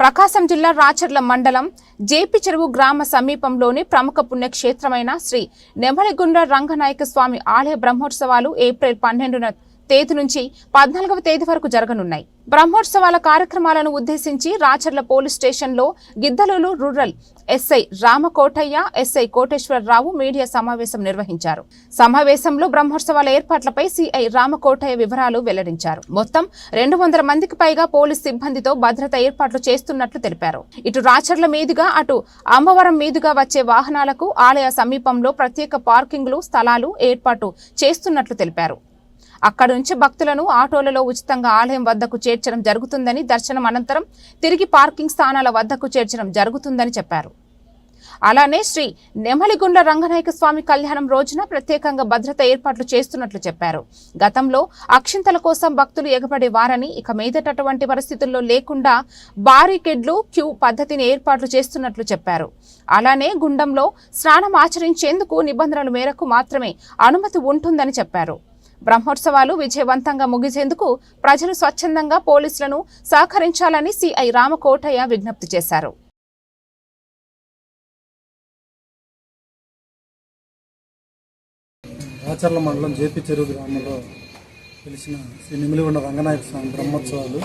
ప్రకాశం జిల్లా రాచర్ల మండలం జేపీ చెరువు గ్రామ సమీపంలోని ప్రముఖ పుణ్యక్షేత్రమైన శ్రీ నెమలిగుండ్ర రంగనాయక స్వామి ఆలయ బ్రహ్మోత్సవాలు ఏప్రిల్ పన్నెండున తేదీ నుంచి పద్నాలుగవ తేదీ వరకు జరగనున్నాయి. బ్రహ్మోత్సవాల కార్యక్రమాలను ఉద్దేశించి రాచర్ల పోలీస్ స్టేషన్లో Giddalur rural SI Ramakotaiah SI Koteswararao media సమావేశం నిర్వహించారు. సమావేశంలో బ్రహ్మోత్సవాల ఏర్పాట్లపై సిఐ రామకోటయ్య వివరాలు వెల్లడించారు. మొత్తం రెండు వందల మందికి పైగా పోలీస్ సిబ్బందితో భద్రత ఏర్పాట్లు చేస్తున్నట్లు తెలిపారు. ఇటు రాచర్ల మీదుగా అటు అమ్మవరం మీదుగా వచ్చే వాహనాలకు ఆలయ సమీపంలో ప్రత్యేక పార్కింగ్లు స్థలాలు ఏర్పాటు చేస్తున్నట్లు తెలిపారు. అక్కడి నుంచి భక్తులను ఆటోలలో ఉచితంగా ఆలయం వద్దకు చేర్చడం జరుగుతుందని దర్శనం అనంతరం తిరిగి పార్కింగ్ స్థానాల వద్దకు చేర్చడం జరుగుతుందని చెప్పారు. అలానే శ్రీ నెమలిగుండ్ల రంగనాయక స్వామి కళ్యాణం రోజున ప్రత్యేకంగా భద్రత ఏర్పాట్లు చేస్తున్నట్లు చెప్పారు. గతంలో అక్షింతల కోసం భక్తులు ఎగబడే వారని ఇక మీదటటువంటి పరిస్థితుల్లో లేకుండా బారికెడ్లు క్యూ పద్ధతిని ఏర్పాట్లు చేస్తున్నట్లు చెప్పారు. అలానే గుండంలో స్నానం ఆచరించేందుకు నిబంధనల మేరకు మాత్రమే అనుమతి ఉంటుందని చెప్పారు. బ్రహ్మోత్సవాలు విజయవంతంగా ముగిసేందుకు ప్రజలు స్వచ్ఛందంగా పోలీసులను సహకరించాలని సిఐ రామకోటయ్య విజ్ఞప్తి చేశారు. రాచర్ల మండలం జేపీ చెరువు గ్రామంలో తెలిసిన శ్రీ నిమిలిగొండ రంగనాయక స్వామి బ్రహ్మోత్సవాలు.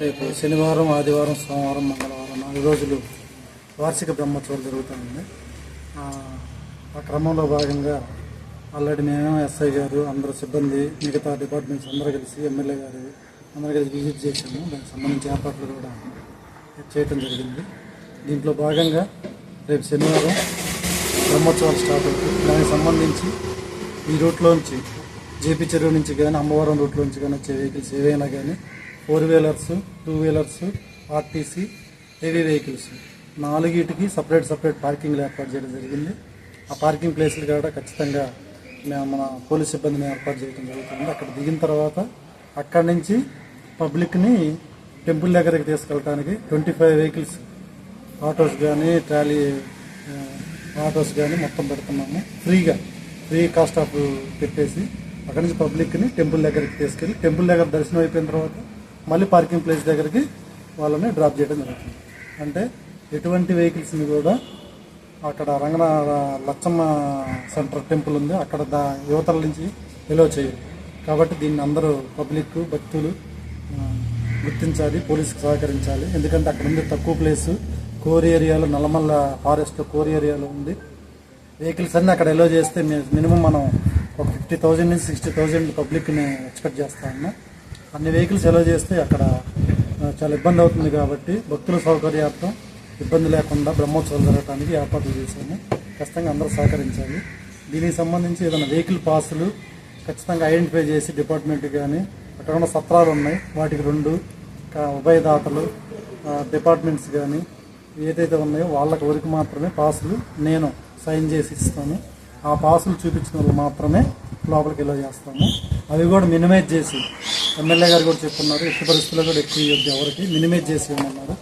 రేపు శనివారం ఆదివారం సోమవారం మంగళవారం నాలుగు రోజులు వార్షిక బ్రహ్మోత్సవాలు జరుగుతాయండి. ఆ, ఆ క్రమంలో భాగంగా ఆల్రెడీ మేము ఎస్ఐ గారు అందరు సిబ్బంది మిగతా డిపార్ట్మెంట్స్ అందరూ కలిసి ఎమ్మెల్యే గారు అందరూ కలిసి విజిట్ చేశాము. దానికి సంబంధించిన ఏర్పాట్లు కూడా చేయటం జరిగింది. దీంట్లో భాగంగా రేపు శనివారం బ్రహ్మోత్సవాలు స్టార్ట్ అవుతుంది దానికి సంబంధించి ఈ రూట్లోంచి జేపీ చెరువు నుంచి కానీ అమ్మవారం రూట్లోంచి కానీ వచ్చే వెహికల్స్ ఏవైనా కానీ four wheelers two wheelers RTC heavy vehicles నాలుగిటికి separate separate పార్కింగ్లు ఏర్పాటు చేయడం జరిగింది. ఆ పార్కింగ్ ప్లేసులు కూడా ఖచ్చితంగా మేము మన పోలీస్ సిబ్బందిని ఏర్పాటు చేయడం జరుగుతుంది. అక్కడ దిగిన తర్వాత అక్కడి నుంచి పబ్లిక్ని టెంపుల్ దగ్గరికి తీసుకెళ్ళడానికి ట్వంటీ ఫైవ్ వెహికల్స్ ఆటోస్ కానీ ట్రాలీ ఆటోస్ కానీ మొత్తం పెడుతున్నాము. ఫ్రీగా ఫ్రీ కాస్ట్ ఆఫ్ పెట్టేసి అక్కడి నుంచి పబ్లిక్ని టెంపుల్ దగ్గరికి తీసుకెళ్ళి టెంపుల్ దగ్గర దర్శనం అయిపోయిన తర్వాత మళ్ళీ పార్కింగ్ ప్లేస్ దగ్గరికి వాళ్ళని డ్రాప్ చేయడం జరుగుతుంది. అంటే ఎటువంటి వెహికల్స్ని కూడా అక్కడ రంగన లచ్చమ్మ సెంటర్ టెంపుల్ ఉంది. అక్కడ దా యువతల నుంచి ఎలో చేయాలి కాబట్టి దీన్ని అందరూ పబ్లిక్ భక్తులు గుర్తించాలి పోలీసుకు సహకరించాలి. ఎందుకంటే అక్కడ ఉంది తక్కువ ప్లేసు. కోరి ఏరియాలో నల్లమల్ల ఫారెస్ట్ కోరి ఏరియాలో ఉంది. వెహికల్స్ అన్నీ అక్కడ ఎలో చేస్తే మినిమం మనం ఒక ఫిఫ్టీ థౌజండ్ నుంచి సిక్స్టీ థౌజండ్ పబ్లిక్ని ఎక్స్పెక్ట్ చేస్తా ఉన్నాం. అన్ని వెహికల్స్ ఎలో చేస్తే అక్కడ చాలా ఇబ్బంది అవుతుంది కాబట్టి భక్తుల సౌకర్యార్థం ఇబ్బంది లేకుండా బ్రహ్మోత్సవాలు జరగడానికి ఏర్పాట్లు చేశాము. ఖచ్చితంగా అందరూ సహకరించాలి. దీనికి సంబంధించి ఏదైనా వెహికల్ పాసులు ఖచ్చితంగా ఐడెంటిఫై చేసి డిపార్ట్మెంట్ కానీ అక్కడ ఉన్న సత్రాలు ఉన్నాయి. వాటికి రెండు ఉభయదాతలు డిపార్ట్మెంట్స్ కానీ ఏదైతే ఉన్నాయో వాళ్ళకి వరకు మాత్రమే పాసులు నేను సైన్ చేసి ఇస్తాను. ఆ పాసులు చూపించిన వాళ్ళు మాత్రమే లోపలికి ఇలా చేస్తాము. అవి కూడా మినిమైజ్ చేసి ఎమ్మెల్యే గారు కూడా చెప్తున్నారు ఎట్టి పరిస్థితుల్లో కూడా ఎక్కువ ఇవ్వద్దు ఎవరికి మినిమైజ్ చేసి ఇవ్వమన్నారు.